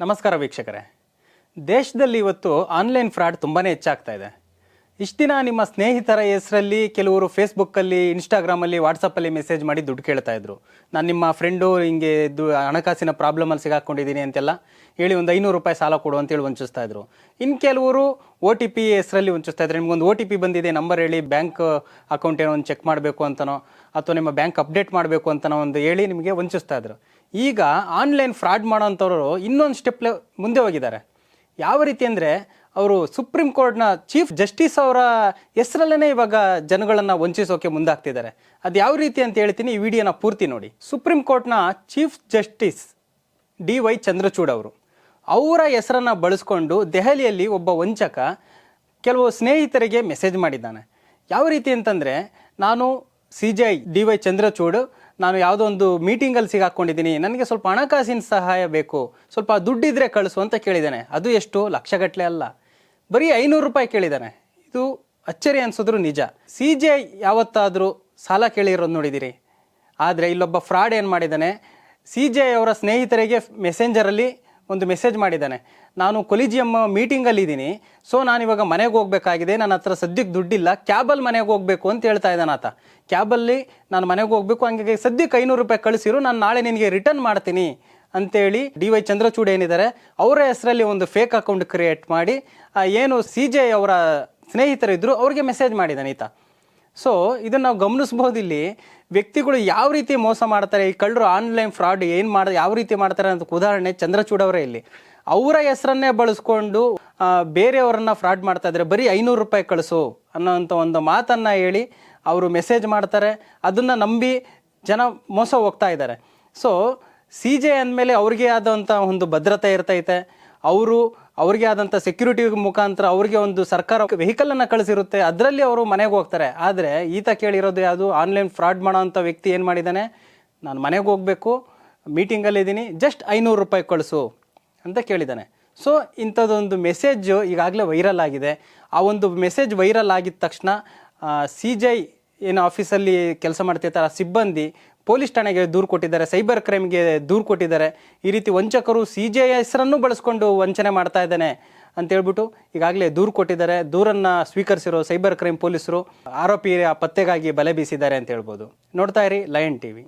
ನಮಸ್ಕಾರ ವೀಕ್ಷಕರೇ. ದೇಶದಲ್ಲಿ ಇವತ್ತು ಆನ್ಲೈನ್ ಫ್ರಾಡ್ ತುಂಬಾ ಹೆಚ್ಚಾಗ್ತಾ ಇದೆ. ಇಷ್ಟು ದಿನ ನಿಮ್ಮ ಸ್ನೇಹಿತರ ಹೆಸರಲ್ಲಿ ಕೆಲವರು ಫೇಸ್ಬುಕ್ಕಲ್ಲಿ, ಇನ್ಸ್ಟಾಗ್ರಾಮಲ್ಲಿ ವಾಟ್ಸಪ್ಪಲ್ಲಿ ಮೆಸೇಜ್ ಮಾಡಿ ದುಡ್ಡು ಕೇಳ್ತಾ ಇದ್ರು. ನಾನು ನಿಮ್ಮ ಫ್ರೆಂಡು ಹಿಂಗೆ ದು ಹಣಕಾಸಿನ ಪ್ರಾಬ್ಲಮಲ್ಲಿ ಸಿಗಾಕೊಂಡಿದ್ದೀನಿ ಅಂತೆಲ್ಲ ಹೇಳಿ ಒಂದು ಐನೂರು ರೂಪಾಯಿ ಸಾಲ ಕೊಡು ಅಂತೇಳಿ ವಂಚಿಸ್ತಾ ಇದ್ರು. ಇನ್ನು ಕೆಲವರು ಒ ಟಿ ಪಿ ಹೆಸರಲ್ಲಿ ವಂಚಿಸ್ತಾ ಇದ್ದಾರೆ ನಿಮ್ಗೊಂದು ಒ ಟಿ ಪಿ ಬಂದಿದೆ, ನಂಬರ್ ಹೇಳಿ ಬ್ಯಾಂಕ್ ಅಕೌಂಟ್ ಏನೋ ಒಂದು ಚೆಕ್ ಮಾಡಬೇಕು ಅಂತನೋ, ಅಥವಾ ನಿಮ್ಮ ಬ್ಯಾಂಕ್ ಅಪ್ಡೇಟ್ ಮಾಡಬೇಕು ಅಂತನೋ ಒಂದು ಹೇಳಿ ನಿಮಗೆ ವಂಚಿಸ್ತಾ ಇದ್ರು. ಈಗ ಆನ್ಲೈನ್ ಫ್ರಾಡ್ ಮಾಡೋಂಥವ್ರು ಇನ್ನೊಂದು ಸ್ಟೆಪ್ ಮುಂದೆ ಹೋಗಿದ್ದಾರೆ. ಯಾವ ರೀತಿ ಅಂದರೆ ಅವರು ಸುಪ್ರೀಂ ಕೋರ್ಟ್ನ ಚೀಫ್ ಜಸ್ಟಿಸ್ ಅವರ ಹೆಸರಲ್ಲೇ ಇವಾಗ ಜನಗಳನ್ನು ವಂಚಿಸೋಕೆ ಮುಂದಾಗ್ತಿದ್ದಾರೆ. ಅದು ಯಾವ ರೀತಿ ಅಂತ ಹೇಳ್ತೀನಿ ಈ ವಿಡಿಯೋನ ಪೂರ್ತಿ ನೋಡಿ. ಸುಪ್ರೀಂ ಕೋರ್ಟ್ನ chief justice D Y Chandrachud ಅವರು. ಅವರ ಹೆಸರನ್ನು ಬಳಸ್ಕೊಂಡು ದೆಹಲಿಯಲ್ಲಿ ಒಬ್ಬ ವಂಚಕ ಕೆಲವು ಸ್ನೇಹಿತರಿಗೆ ಮೆಸೇಜ್ ಮಾಡಿದ್ದಾನೆ. ಯಾವ ರೀತಿ ಅಂತಂದರೆ ನಾನು C J I D Y Chandrachud ನಾನು ಯಾವುದೋ ಒಂದು ಮೀಟಿಂಗಲ್ಲಿ ಸಿಗಾಕೊಂಡಿದ್ದೀನಿ. ನನಗೆ ಸ್ವಲ್ಪ ಹಣಕಾಸಿನ ಸಹಾಯ ಬೇಕು. ಸ್ವಲ್ಪ ದುಡ್ಡಿದ್ರೆ ಕಳಿಸು ಅಂತ ಕೇಳಿದ್ದಾನೆ. ಅದು ಎಷ್ಟು? ಲಕ್ಷಗಟ್ಟಲೆ ಅಲ್ಲ. ಬರೀ ಐನೂರು ರೂಪಾಯಿ ಕೇಳಿದ್ದಾನೆ. ಇದು ಅಚ್ಚರಿ ಅನಿಸಿದ್ರು ನಿಜ. ಸಿ ಜೆ ಯಾವತ್ತಾದರೂ ಸಾಲ ಕೇಳಿರೋದು ನೋಡಿದ್ದೀರಿ ಆದರೆ ಇಲ್ಲೊಬ್ಬ ಫ್ರಾಡ್ ಏನು ಮಾಡಿದ್ದಾನೆ? ಸಿ ಜೆ ಅವರ ಸ್ನೇಹಿತರಿಗೆ ಮೆಸೆಂಜರಲ್ಲಿ ಒಂದು ಮೆಸೇಜ್ ಮಾಡಿದ್ದಾನೆ. ನಾನು ಕೊಲಿಜಿಯಮ್ ಮೀಟಿಂಗಲ್ಲಿ ಇದ್ದೀನಿ ಸೊ ನಾನು ಇವಾಗ ಮನೆಗೆ ಹೋಗಬೇಕಾಗಿದೆ. ನನ್ನ ಹತ್ರ ಸದ್ಯಕ್ಕೆ ದುಡ್ಡಿಲ್ಲ. ಕ್ಯಾಬಲ್ಲಿ ಮನೆಗೆ ಹೋಗಬೇಕು ಅಂತ ಹೇಳ್ತಾ ಇದ್ದಾನೆ ಆತ. ಕ್ಯಾಬಲ್ಲಿ ನಾನು ಮನೆಗೆ ಹೋಗಬೇಕು. ಹಂಗಾಗಿ ಸದ್ಯಕ್ಕೆ ಐನೂರು ರೂಪಾಯಿ ಕಳಿಸಿರು. ನಾನು ನಾಳೆ ನಿನಗೆ ರಿಟರ್ನ್ ಮಾಡ್ತೀನಿ. ಅಂತೇಳಿ ಡಿ ವೈ ಚಂದ್ರಚೂಡ್ ಏನಿದ್ದಾರೆ, ಅವರ ಹೆಸರಲ್ಲಿ ಒಂದು ಫೇಕ್ ಅಕೌಂಟ್ ಕ್ರಿಯೇಟ್ ಮಾಡಿ ಏನು ಸಿ ಜೆ ಅವರ ಸ್ನೇಹಿತರಿದ್ದರು ಅವ್ರಿಗೆ ಮೆಸೇಜ್ ಮಾಡಿದ್ದಾನೆ ಈತ. ಸೊ ಇದನ್ನು ನಾವು ಗಮನಿಸ್ಬೋದು ಇಲ್ಲಿ ವ್ಯಕ್ತಿಗಳು ಯಾವ ರೀತಿ ಮೋಸ ಮಾಡ್ತಾರೆ, ಈ ಕಳ್ಳರು ಆನ್ಲೈನ್ ಫ್ರಾಡ್ ಏನು ಮಾಡ, ಯಾವ ರೀತಿ ಮಾಡ್ತಾರೆ ಅಂತ ಉದಾಹರಣೆ ಚಂದ್ರಚೂಡ್ ಅವರೇ ಇಲ್ಲಿ. ಅವರ ಹೆಸರನ್ನೇ ಬಳಸ್ಕೊಂಡು ಬೇರೆಯವರನ್ನ ಫ್ರಾಡ್ ಮಾಡ್ತಾ ಇದ್ದಾರೆ. ಬರೀ ಐನೂರು ರೂಪಾಯಿ ಕಳಿಸು ಅನ್ನೋಂಥ ಒಂದು ಮಾತನ್ನು ಹೇಳಿ ಅವರು ಮೆಸೇಜ್ ಮಾಡ್ತಾರೆ. ಅದನ್ನು ನಂಬಿ ಜನ ಮೋಸ ಹೋಗ್ತಾ ಇದ್ದಾರೆ. ಸೊ ಸಿ ಜೆ ಅಂದಮೇಲೆ ಅವ್ರಿಗೆ ಆದಂಥ ಒಂದು ಭದ್ರತೆ ಇರ್ತೈತೆ. ಅವರು ಅವ್ರಿಗೆ ಆದಂಥ ಸೆಕ್ಯೂರಿಟಿ ಮುಖಾಂತರ ಅವ್ರಿಗೆ ಒಂದು ಸರ್ಕಾರ ವೆಹಿಕಲನ್ನು ಕಳಿಸಿರುತ್ತೆ. ಅದರಲ್ಲಿ ಅವರು ಮನೆಗೆ ಹೋಗ್ತಾರೆ. ಆದರೆ ಈತ ಕೇಳಿರೋದು ಯಾವುದು? ಆನ್ಲೈನ್ ಫ್ರಾಡ್ ಮಾಡೋವಂಥ ವ್ಯಕ್ತಿ ಏನು ಮಾಡಿದ್ದಾನೆ? ನಾನು ಮನೆಗೆ ಹೋಗಬೇಕು ಮೀಟಿಂಗಲ್ಲಿದ್ದೀನಿ ಜಸ್ಟ್ ಐನೂರು ರೂಪಾಯಿ ಕಳಿಸು ಅಂತ ಕೇಳಿದ್ದಾನೆ. ಸೊ ಇಂಥದ್ದೊಂದು ಮೆಸೇಜು ಈಗಾಗಲೇ ವೈರಲ್ ಆಗಿದೆ. ಆ ಒಂದು ಮೆಸೇಜ್ ವೈರಲ್ ಆಗಿದ ತಕ್ಷಣ ಸಿ ಜೈ ಏನು ಆಫೀಸಲ್ಲಿ ಕೆಲಸ ಮಾಡ್ತಿರ್ತಾರೆ ಆ ಸಿಬ್ಬಂದಿ ಪೊಲೀಸ್ ಠಾಣೆಗೆ ದೂರು ಕೊಟ್ಟಿದ್ದಾರೆ, ಸೈಬರ್ ಕ್ರೈಮ್ಗೆ ದೂರು ಕೊಟ್ಟಿದ್ದಾರೆ. ಈ ರೀತಿ ವಂಚಕರು ಸಿ ಜೆ ಹೆಸರನ್ನು ಬಳಸ್ಕೊಂಡು ವಂಚನೆ ಮಾಡ್ತಾ ಇದ್ದಾನೆ ಅಂತ ಹೇಳ್ಬಿಟ್ಟು ಈಗಾಗಲೇ ದೂರು ಕೊಟ್ಟಿದ್ದಾರೆ. ದೂರನ್ನು ಸ್ವೀಕರಿಸಿರೋ ಸೈಬರ್ ಕ್ರೈಮ್ ಪೊಲೀಸರು ಆರೋಪಿ ಪತ್ತೆಗಾಗಿ ಬಲೆ ಬೀಸಿದ್ದಾರೆ ಅಂತ ಹೇಳ್ಬೋದು. ನೋಡ್ತಾ ಇರಿ ಲಯನ್ ಟಿವಿ.